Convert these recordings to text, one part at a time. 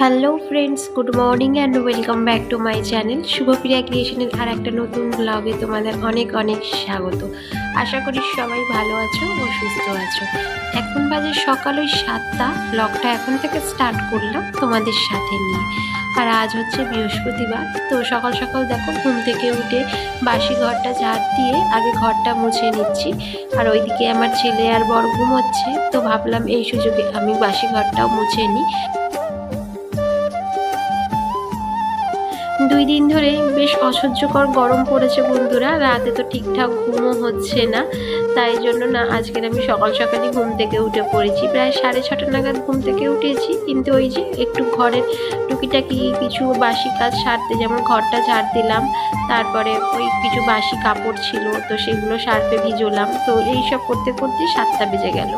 Hello friends good morning and welcome back to my channel Shubhapriya ক্রিয়েশনের আর একটা নতুন ব্লগে তোমাদের অনেক অনেক স্বাগত। আশা করি সবাই ভালো আছো ও সুস্থ আছো। এখন বাজে সকাল ওই সাতটা ব্লগটা এখন থেকে স্টার্ট করলাম তোমাদের সাথে নিয়ে। আর আজ হচ্ছে বৃহস্পতিবার, তো সকাল সকাল দেখো ঘুম থেকে উঠে বাসি ঘরটা ঝাড় দিয়ে আগে ঘরটা মুছে নিচ্ছি। আর ওইদিকে আমার ছেলে আর বড় ঘুমোচ্ছে, তো ভাবলাম এই সুযোগে আমি বাসি ঘরটাও মুছে নিই। দুই দিন ধরে বেশ অসহ্যকর গরম পড়েছে বন্ধুরা। রাতে তো ঠিকঠাক ঘুমও হচ্ছে না। তাই জন্য না, আজকের আমি সকাল সকালই ঘুম থেকে উঠে পড়েছি। প্রায় সাড়ে ছটা নাগাদ ঘুম থেকে উঠেছি। কিন্তু ওই যে একটু ঘরের টুকিটাকি কিছু বাসি কাজ সারতে, যেমন ঘরটা ঝাড় দিলাম, তারপরে ওই কিছু বাসি কাপড় ছিল, তো সেগুলো সার্ফে ভিজোলাম। তো এই সব করতে করতে সাতটা বেজে গেল।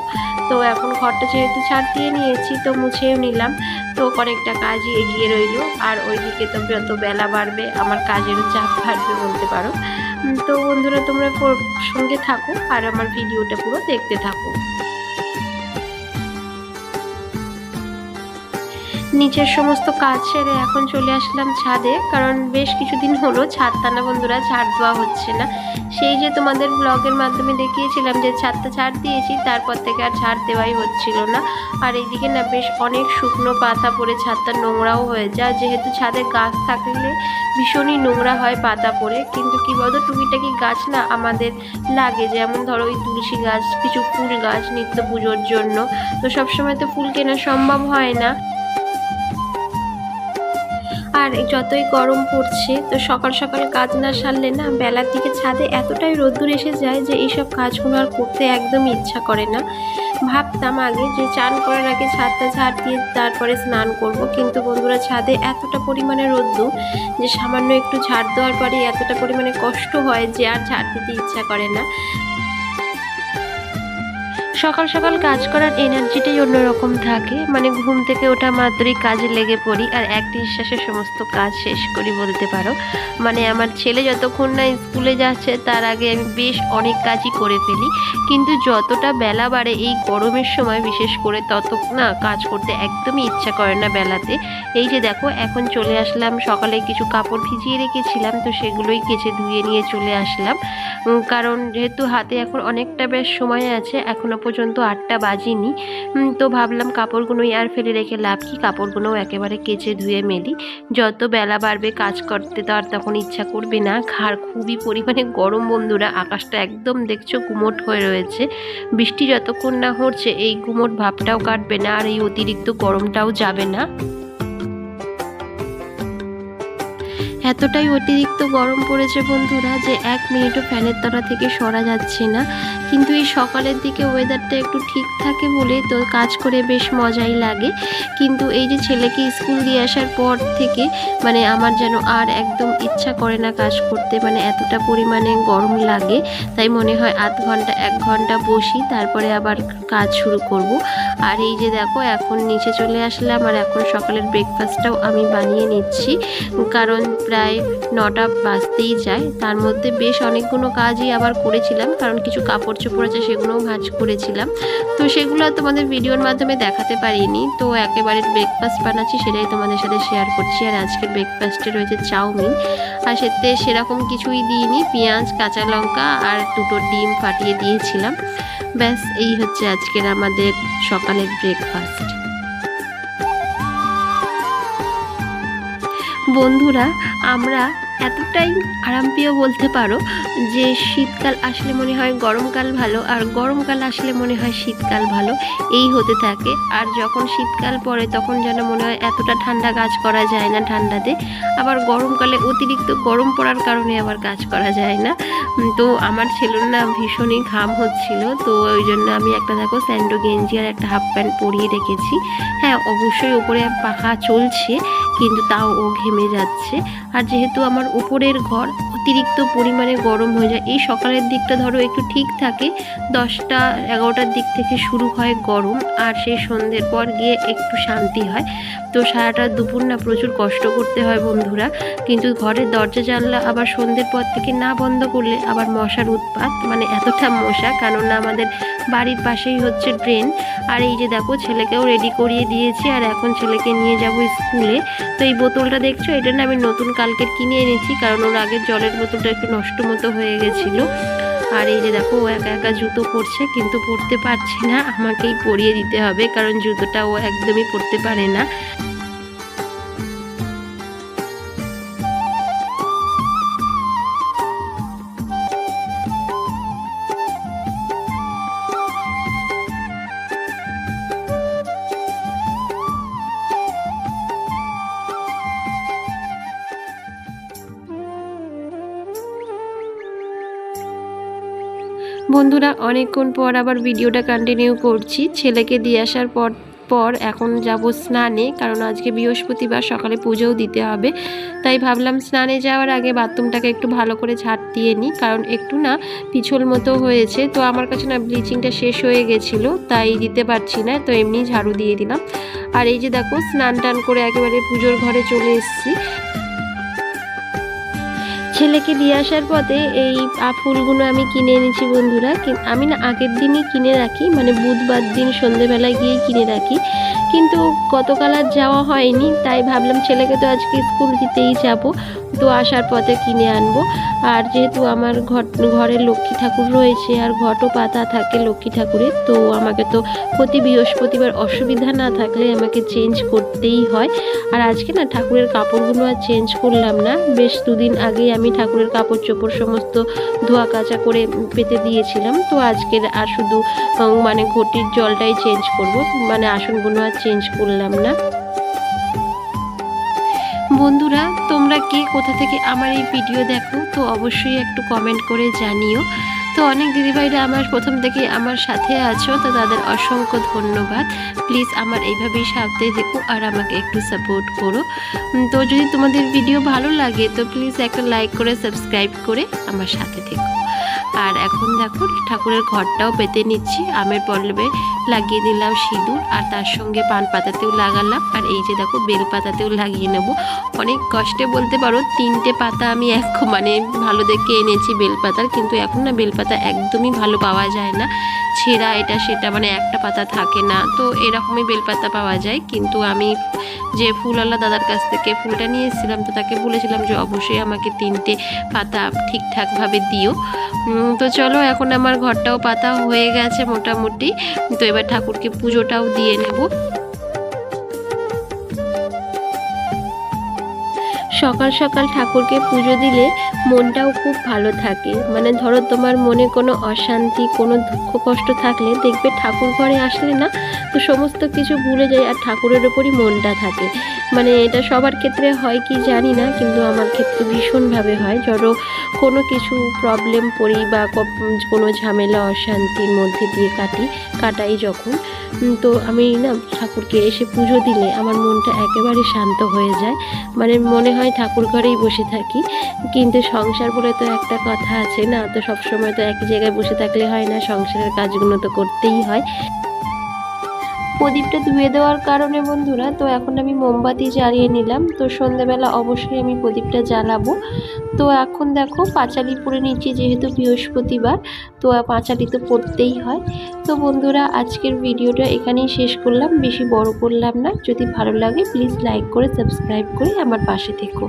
তো এখন ঘরটা যেহেতু ছাড় দিয়ে নিয়েছি, তো মুছেও নিলাম। তো অনেকটা কাজই এগিয়ে রইল। আর ওইদিকে তো যত বেলা বাড়বে, আমার কাজেরও চাপ বাড়বে বলতে পারো। তো বন্ধুরা, তোমরা সঙ্গে থাকো আর আমার ভিডিওটা পুরো দেখতে থাকো। নিচের সমস্ত কাজ সেরে এখন চলে আসলাম ছাদে, কারণ বেশ কিছুদিন হলো ছাদ টানা বন্ধুরা, ছাদ দেওয়া হচ্ছে না। সেই যে তোমাদের ব্লগের মাধ্যমে দেখিয়েছিলাম যে ছাদটা ছাড় দিয়েছি, তারপর থেকে আর ছাড় দেওয়াই হচ্ছিল না। আর এইদিকে না বেশ অনেক শুকনো পাতা পড়ে, ছাদটা নোংরাও হয়ে যায়। যেহেতু ছাদে গাছ থাকলে ভীষণই নোংরা হয় পাতা পড়ে, কিন্তু কি বলতো, টুকিটাকি গাছ না আমাদের লাগে। যেমন ধরো ওই তুলসী গাছ, কিছু ফুল গাছ, নিত্য পুজোর জন্য। তো সবসময় তো ফুল কেনা সম্ভব হয় না। আর যতই গরম পড়ছে, তো সকাল সকাল কাজ না সারলে না বেলার দিকে ছাদে এতটাই রোদ্দুর এসে যায় যে এইসব কাজগুলো আর করতে একদম ইচ্ছা করে না। ভাবতাম আগে যে চান করার আগে ছাদটা ঝাড় দিয়ে তারপরে স্নান করব, কিন্তু বন্ধুরা ছাদে এতটা পরিমাণে রোদ্দুর যে সামান্য একটু ঝাড় দেওয়ার পরে এতটা পরিমাণে কষ্ট হয় যে আর ঝাড় দিতে ইচ্ছা করে না। সকাল সকাল কাজ করার এনার্জিটাই অন্যরকম থাকে। মানে ঘুম থেকে ওঠা মাত্রই কাজে লেগে পড়ি আর এক নিঃশ্বাসে সমস্ত কাজ শেষ করি বলতে পারো। মানে আমার ছেলে যতক্ষণ না স্কুলে যাচ্ছে, তার আগে আমি বেশ অনেক কাজই করে ফেলি। কিন্তু যতটা বেলা বাড়ে এই গরমের সময়, বিশেষ করে তত না কাজ করতে একদমই ইচ্ছা করে না বেলাতে। এই যে দেখো, এখন চলে আসলাম, সকালে কিছু কাপড় ভিজিয়ে রেখেছিলাম, তো সেগুলোই কেচে ধুয়ে নিয়ে চলে আসলাম। কারণ যেহেতু হাতে এখন অনেকটা বেশ সময় আছে, এখনও পর্যন্ত আটটা বাজিনি। তো ভাবলাম কাপড়গুলো আর ফেলে রেখে লাভ কি? কাপড়গুলোও একেবারে কেচে ধুয়ে মেলি। যত বেলা বাড়বে কাজ করতে তো আর তখন ইচ্ছা করবে না। ঘাড় খুবই পরিমাণে গরম বন্ধুরা, আকাশটা একদম দেখছ গুমোট হয়ে রয়েছে। বৃষ্টি যতক্ষণ না হচ্ছে, এই গুমোট ভাবটাও কাটবে না আর এই অতিরিক্ত গরমটাও যাবে না। এতটাই অতিরিক্ত গরম পড়েছে বন্ধুরা যে এক মিনিটও ফ্যানের তলা থেকে সরা যাচ্ছে না। কিন্তু এই সকালের দিকে ওয়েদারটা একটু ঠিক থাকে বলে তো কাজ করে বেশ মজাই লাগে। কিন্তু এই যে ছেলেকে স্কুল দিয়ে আসার পর থেকে মানে আমার যেন আর একদম ইচ্ছা করে না কাজ করতে মানে এতটা পরিমাণে গরম লাগে। তাই মনে হয় আধ ঘণ্টা, এক ঘণ্টা বসি, তারপরে আবার কাজ শুরু করব। আর এই যে দেখো, এখন নিচে চলে আসলাম আর এখন সকালের ব্রেকফাস্টটাও আমি বানিয়ে নিচ্ছি। কারণ প্রায় নটা বাজতেই যায়। তার মধ্যে বেশ অনেকগুলো কাজই আবার করেছিলাম, কারণ কিছু কাপড় চোপড় আছে সেগুলোও ভাঁজ করেছিলাম। তো সেগুলো তোমাদের ভিডিওর মাধ্যমে দেখাতে পারিনি। তো একেবারে ব্রেকফাস্ট বানাচ্ছি সেটাই তোমাদের সাথে শেয়ার করছি। আর আজকের ব্রেকফাস্টে রয়েছে চাউমিন। আর সেতে সেরকম কিছুই দিইনি। পেঁয়াজ, কাঁচা লঙ্কা আর দুটো ডিম ফাটিয়ে দিয়েছিলাম। ব্যাস, এই হচ্ছে আজকের আমাদের সকালের ব্রেকফাস্ট বন্ধুরা আমরা এতটাই আরামপ্রিয় বলতে পারো যে শীতকাল আসলে মনে হয় গরমকাল ভালো আর গরমকাল আসলে মনে হয় শীতকাল ভালো, এই হতে থাকে। আর যখন শীতকাল পড়ে তখন যেন মনে হয় এতটা ঠান্ডা কাজ করা যায় না ঠান্ডাতে। আবার গরমকালে অতিরিক্ত গরম পড়ার কারণে আবার কাজ করা যায় না। তো আমার ছেলের না ভীষণই ঘাম হচ্ছিল, তো ওই জন্য আমি একটা দেখো স্যান্ডো গেঞ্জি আর একটা হাফ প্যান্ট পরিয়ে রেখেছি। হ্যাঁ অবশ্যই ওপরে পাখা চলছে, কিন্তু তাও ও ঘেমে যাচ্ছে। আর যেহেতু আমার উপরের ঘর অতিরিক্ত পরিমাণে গরম হয়ে যায়। এই সকালের দিকটা ধরো একটু ঠিক থাকে। দশটা, এগারোটার দিক থেকে শুরু হয় গরম আর সেই সন্ধ্যের পর গিয়ে একটু শান্তি হয়। তো সারাটা দুপুর না প্রচুর কষ্ট করতে হয় বন্ধুরা। কিন্তু ঘরের দরজা, জানলা আবার সন্ধ্যের পর থেকে না বন্ধ করলে আবার মশার উৎপাত মানে এতটা মশা। কেননা আমাদের বাড়ির পাশেই হচ্ছে ড্রেন আর এই যে দেখো, ছেলেকেও রেডি করিয়ে দিয়েছি আর এখন ছেলেকে নিয়ে যাব স্কুলে। তো এই বোতলটা দেখছ? এটা না আমি নতুন কালকে কিনে এনেছি, কারণ ওর আগের জলের বোতলটা একটু নষ্ট মতো হয়ে গেছিল। আর এই যে দেখো, ও একা একা জুতো পরছে, কিন্তু পরতে পারছে না। আমাকেই পরিয়ে দিতে হবে, কারণ জুতোটা ও একদমই পরতে পারে না। বন্ধুরা, অনেকক্ষণ পর আবার ভিডিওটা কন্টিনিউ করছি। ছেলেকে দিয়ে আসার পর পর এখন যাব স্নানে, কারণ আজকে বৃহস্পতিবার, সকালে পুজোও দিতে হবে। তাই ভাবলাম স্নানে যাওয়ার আগে বাথরুমটাকে একটু ভালো করে ঝাড় দিয়ে নিই, কারণ একটু না পিছল মতো হয়েছে। তো আমার কাছে না ব্লিচিংটা শেষ হয়ে গেছিল, তাই দিতে পারছি না, তো এমনি ঝাড়ু দিয়ে দিলাম। আর এই যে দেখো স্নান টান করে একেবারে পুজোর ঘরে চলে এসেছি। ছেলেকে দিয়ে আসার পথে এই ফুলগুলো আমি কিনে এনেছি বন্ধুরা আমি না আগের দিনই কিনে রাখি মানে বুধবার দিন সন্ধেবেলায় গিয়েই কিনে রাখি। কিন্তু গতকাল আর যাওয়া হয়নি, তাই ভাবলাম ছেলেকে তো আজকে স্কুল দিতেই যাব, তো আসার পথে কিনে আনব। আর যেহেতু আমার ঘর, ঘরে লক্ষ্মী ঠাকুর রয়েছে, আর ঘটও পাতা থাকে লক্ষ্মী ঠাকুরের, তো আমাকে তো প্রতি বৃহস্পতিবার অসুবিধা না থাকলে আমাকে চেঞ্জ করতেই হয়। আর আজকে না ঠাকুরের কাপড়গুলো আর চেঞ্জ করলাম না, বেশ দুদিন আগেই আমি ঠাকুরের কাপড় চোপড় সমস্ত ধোয়া কাচা করে পেতে দিয়েছিলাম, তো আজকের আর শুধু মানে ঘটির জলটাই চেঞ্জ করব মানে আসনগুলো আর চেঞ্জ করলাম না। বন্ধুরা, তোমরা কে কোথা থেকে আমার এই ভিডিও দেখো, তো অবশ্যই একটু কমেন্ট করে জানিও। তো অনেক দিদিভাইরা আমার প্রথম থেকে আমার সাথে আছো, তো তাদের অসংখ্য ধন্যবাদ। প্লিজ আমার এইভাবেই সাথে দেখো আর আমাকে একটু সাপোর্ট করো। তো যদি তোমাদের ভিডিও ভালো লাগে, তো প্লিজ একটা লাইক করে সাবস্ক্রাইব করে আমার সাথে থেকো। আর এখন দেখো ঠাকুরের ঘরটাও পেতে নিচ্ছি। আমের পল্লবে লাগিয়ে দিলাম সিঁদুর আর তার সঙ্গে পান পাতাতেও লাগালাম। আর এই যে দেখো বেল পাতাতেও লাগিয়ে নেব। অনেক কষ্টে বলতে পারো, তিনটে পাতা আমি এক মানে ভালো দেখে এনেছি বেলপাতার কিন্তু এখন না বেলপাতা একদমই ভালো পাওয়া যায় না। ছেঁড়া এটা সেটা মানে একটা পাতা থাকে না। তো এরকমই বেলপাতা পাওয়া যায়। কিন্তু আমি যে ফুলওয়ালা দাদার কাছ থেকে ফুলটা নিয়ে এসেছিলাম, তো তাকে বলেছিলাম যে অবশ্যই আমাকে তিনটে পাতা ঠিকঠাকভাবে দিও। তো চলো এখন আমার ঘরটাও পাতা হয়ে গেছে মোটামুটি। তো এবার ঠাকুরকে পুজোটাও দিয়ে নেব। সকাল সকাল ঠাকুরকে পুজো দিলে মনটাও খুব ভালো থাকে। মানে ধরো তোমার মনে কোনো অশান্তি, কোনো দুঃখ, কষ্ট থাকলে দেখবে ঠাকুর ঘরে আসলে না, তো সমস্ত কিছু ভুলে যায় আর ঠাকুরের ওপরই মনটা থাকে। মানে এটা সবার ক্ষেত্রে হয় কি জানি না, কিন্তু আমার ক্ষেত্রে ভীষণভাবে হয়। ধরো কোনো কিছু প্রবলেম পড়ি বা কোনো ঝামেলা, অশান্তির মধ্যে দিয়ে কাটি, কাটাই যখন তো আমি না ঠাকুরকে এসে পুজো দিলে আমার মনটা একেবারে শান্ত হয়ে যায়। মানে মনে হয় ঠাকুর ঘরেই বসে থাকি, কিন্তু সংসার বলে তো একটা কথা আছে না? তো সবসময় তো একই জায়গায় বসে থাকলে হয় না, সংসারের কাজগুলো তো করতেই হয়। প্রদীপটা ধুয়ে দেওয়ার কারণে বন্ধুরা, তো এখন আমি মোমবাতি জ্বালিয়ে নিলাম। তো সন্ধ্যাবেলা অবশ্যই আমি প্রদীপটা জ্বালাবো। তো এখন দেখো, পাঁচালি পরে নিচ্ছি যেহেতু বৃহস্পতিবার, তো পাঁচালি তো পড়তেই হয়। তো বন্ধুরা, আজকের ভিডিওটা এখানেই শেষ করলাম। বেশি বড় করলাম না। যদি ভালো লাগে প্লিজ লাইক করে সাবস্ক্রাইব করে আমার পাশে থেকো।